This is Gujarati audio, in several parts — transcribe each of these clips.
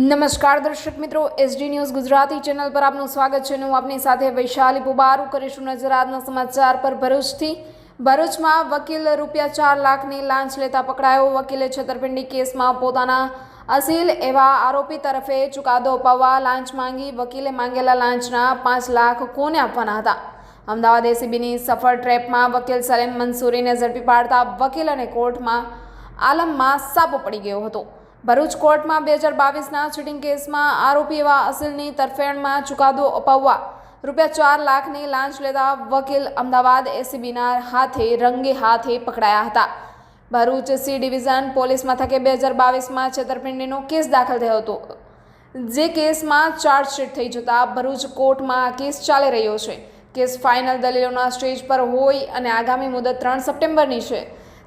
નમસ્કાર દર્શક મિત્રો, એસડી ન્યૂઝ ગુજરાતી ચેનલ પર આપનું સ્વાગત છે હું આપની સાથે વૈશાલી પુબારુ કરીશું નજર આજના સમાચાર પર ભરૂચથી. ભરૂચમાં વકીલ રૂપિયા ચાર લાખની લાંચ લેતા પકડાયો વકીલે છેતરપિંડી કેસમાં પોતાના અસીલ એવા આરોપી તરફે ચુકાદો અપાવવા લાંચ માંગી. વકીલે માંગેલા લાંચના પાંચ લાખ કોને આપવાના હતા? અમદાવાદ એસીબીની સફળ ટ્રેપમાં વકીલ સલેમ મંસૂરીને ઝડપી પાડતા વકીલ અને કોર્ટમાં આલમમાં સાપો પડી ગયો હતો. ભરૂચ કોર્ટમાં બે હજાર બાવીસના ચીટિંગ કેસમાં આરોપી એવા અસીલની તરફેણમાં ચુકાદો અપાવવા રૂપિયા ચાર લાખની લાંચ લેતા વકીલ અમદાવાદ એસીબીના હાથે રંગે હાથે પકડાયા હતા. ભરૂચ સી ડિવિઝન પોલીસ મથકે બે હજાર બાવીસમાં છેતરપિંડીનો કેસ દાખલ થયો હતો. જે કેસમાં ચાર્જશીટ થઈ જતા ભરૂચ કોર્ટમાં આ કેસ ચાલી રહ્યો છે. કેસ ફાઇનલ દલીલોના સ્ટેજ પર હોય અને આગામી મુદત ત્રણ સપ્ટેમ્બરની છે.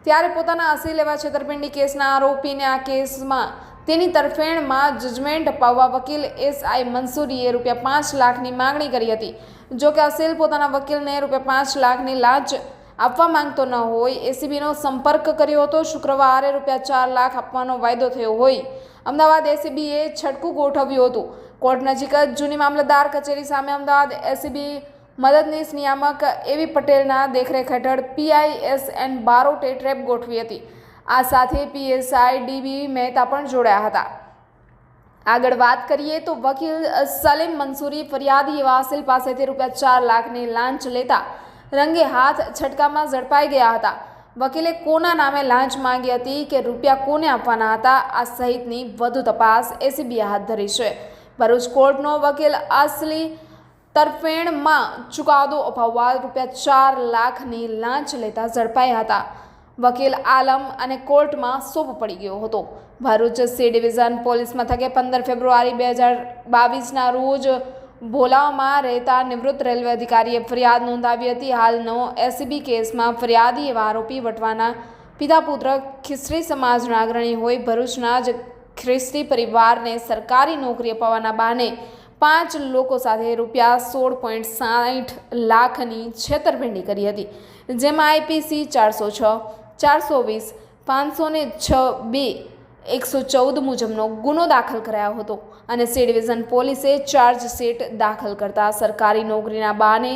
ત્યારે પોતાના અસીલ એવા છેતરપિંડી કેસના આરોપીને આ કેસમાં તેની તરફેણમાં જજમેન્ટ અપાવવા વકીલ એસઆઈ મંસૂરીએ રૂપિયા પાંચ લાખની માંગણી કરી હતી. જોકે અસીલ પોતાના વકીલને રૂપિયા પાંચ લાખની લાંચ આપવા માંગતો ન હોય એસીબીનો સંપર્ક કર્યો હતો. શુક્રવારે રૂપિયા ચાર લાખ આપવાનો વાયદો થયો હોય. અમદાવાદ એસીબીએ છટકું ગોઠવ્યું હતું. કોર્ટ નજીક જ જૂની મામલતદાર કચેરી સામે અમદાવાદ એસીબી મદદનીશ નિયામક એવી પટેલના દેખરેખ હેઠળ પીઆઈએસ એન બારોટે ટ્રેપ ગોઠવી હતી. આ સાથે પીએસઆઈ ડીબી મહેતા પણ જોડાયા હતા. આગળ વાત કરીએ તો વકીલ સલીમ મંસૂરી ફરિયાદી વાસિલ પાસેથી રૂપિયા ચાર લાખની લાંચ લેતા રંગે હાથ છટકામાં ઝડપાઈ ગયા હતા. વકીલે કોના નામે લાંચ માંગી હતી કે રૂપિયા કોને આપવાના હતા, આ સહિતની વધુ તપાસ એસીબીએ હાથ ધરી છે. ભરૂચ કોર્ટનો વકીલ અસલી તરફેણમાં ચુકાદો અપાવવા રૂપિયા ચાર લાખની લાંચ લેતા ઝડપાયા હતા. વકીલ આલમ અને કોર્ટમાં સોપ પડી ગયો હતો. ભરૂચ સી ડિવિઝન પોલીસ મથકે પંદર ફેબ્રુઆરી બે હજાર બાવીસના રોજ ભોલાવમાં રહેતા નિવૃત્ત રેલવે અધિકારીએ ફરિયાદ નોંધાવી હતી. હાલનો એસીબી કેસમાં ફરિયાદી એવા આરોપી વટવાના પિતા પુત્ર ખિસ્ત્રી સમાજના અગ્રણી હોય. ભરૂચના જ ખ્રિસ્તી પરિવારને સરકારી નોકરી અપાવવાના બહાને પાંચ લોકો સાથે રૂપિયા સોળ પોઈન્ટ સાઠ લાખની છેતરપિંડી કરી હતી, જેમાં આઈપીસી ચારસો છ, ચારસો વીસ, પાંચસો ને છ બે, એકસો ચૌદ મુજબનો ગુનો દાખલ કરાયો હતો અને સી ડિવિઝન પોલીસે ચાર્જશીટ દાખલ કરતા સરકારી નોકરીના બાને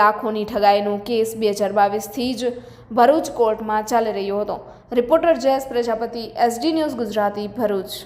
લાખોની ઠગાઈનો કેસ બે હજાર બાવીસથી જ ભરૂચ કોર્ટમાં ચાલી રહ્યો હતો. Reporter Jayesh Prajapati, SD news Gujarati, Bharuch.